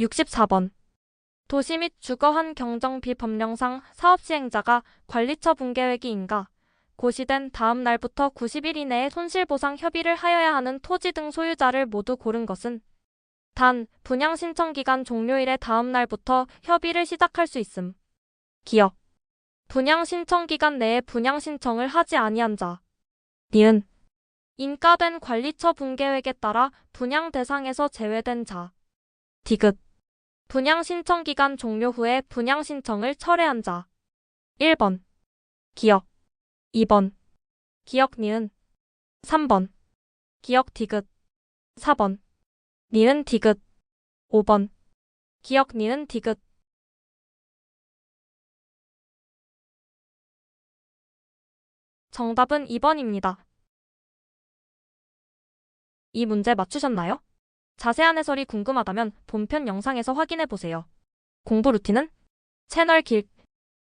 64번. 도시 및 주거 환 경정 비 법령상 사업 시행자가 관리처 붕괴회기인가 고시된 다음 날부터 90일 이내에 손실보상 협의를 하여야 하는 토지 등 소유자를 모두 고른 것은 단 분양 신청 기간 종료일의 다음 날부터 협의를 시작할 수 있음. 기억. 분양 신청 기간 내에 분양 신청을 하지 아니한 자. 니은. 인가된 관리처 붕괴획에 따라 분양 대상에서 제외된 자. 디귿. 분양 신청 기간 종료 후에 분양 신청을 철회한 자. 1번. 기억. 2번. 기억 니은. 3번. 기억 디귿. 4번. 니은 디귿. 5번. 기억 니은 디귿. 정답은 2번입니다. 이 문제 맞추셨나요? 자세한 해설이 궁금하다면 본편 영상에서 확인해 보세요. 공부 루틴은 채널 길